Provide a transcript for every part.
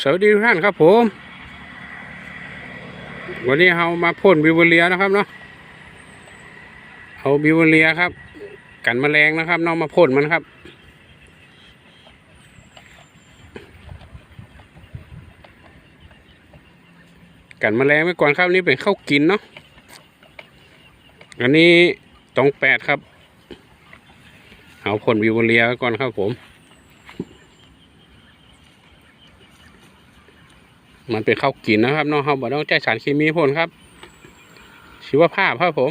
สวัสดีทุกท่านครับผม วันนี้เรามาพ่นบิวเลียนะครับเนาะเอาบิวเลียครับ กันแมลงนะครับเนาะมาพ่นมันครับกันแมลงไว้ก่อนครับนี่เป็นข้าวกินเนาะอันนี้ตองแปดครับ เอาพ่นบิวเลียก่อนครับผม มันเป็นข้าวกินนะครับน้องเขาบอกต้องใจสารเคมีพ่นครับชีวภาพครับผม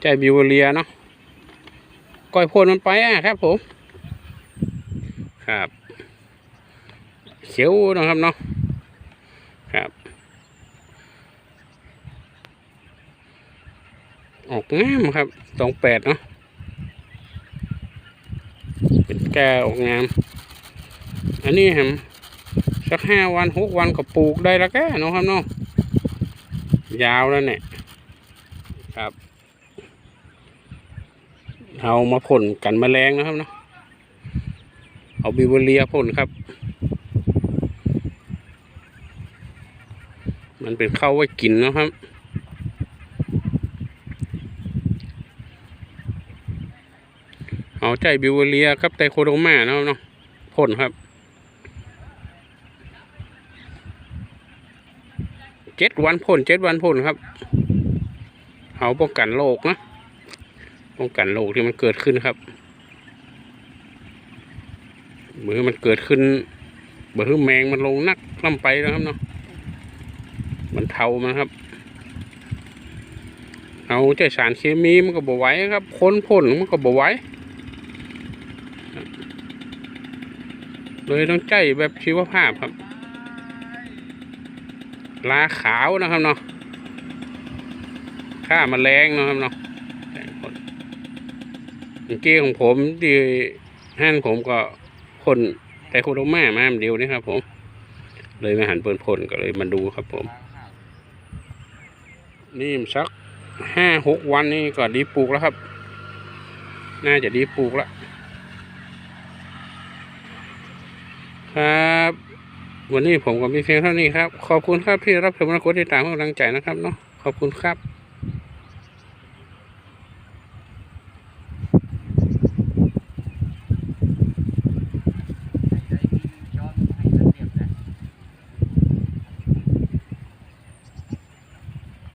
ใจบิวเรียเนาะก้อยพ่นมันไปอะครับผม ครับ เขียวนะครับเนาะครับ ออกงามครับสองแปดเนาะเป็นแก่ออกงาม อันนี้แฮม สักห้าวันหกวันก็ปลูกได้แล้วแกเนาะครับเนาะยาวแล้วเนี่ยครับเอามาพ่นกันแมลงนะครับเนาะเอาบิวเลียพ่นครับ มันเป็นข้าวไว้กินนะครับเอาใจบิวเลียครับไตโคโดมานะครับเนาะพ่นครับ เจ็ดวันพ่นเจ็ดวันพ่นครับ เอาป้องกันโรคนะป้องกันโรคที่มันเกิดขึ้นครับเมื่อมันเกิดขึ้นเมื่อแมงมันลงนักล่ำไปนะครับเนาะมันเทามันครับ เอาใจสารเคมีมันก็บ่ไหวครับค้นพ่นมันก็บ่ไหวเลยต้องใจแบบชีวภาพครับ ลาขาวนะครับเนาะค่ามแมลงนะครับเนาะเมื่อกี้ของผมที่ห้านผมก็พ่นแต่โคโดมามาเดียวนี่ครับ ผม เลยมาหันเปิดพ่นก็เลยมาดูครับผม นี่มันสักห้าหกวันนี่ก็ดีปลูกแล้วครับ น่าจะดีปลูกแล้วครับ วันนี้ผมก็มีเพียงเท่านี้ครับ ขอบคุณครับที่รับชมและกดติดตามให้กำลังใจนะครับเนาะขอบคุณครับ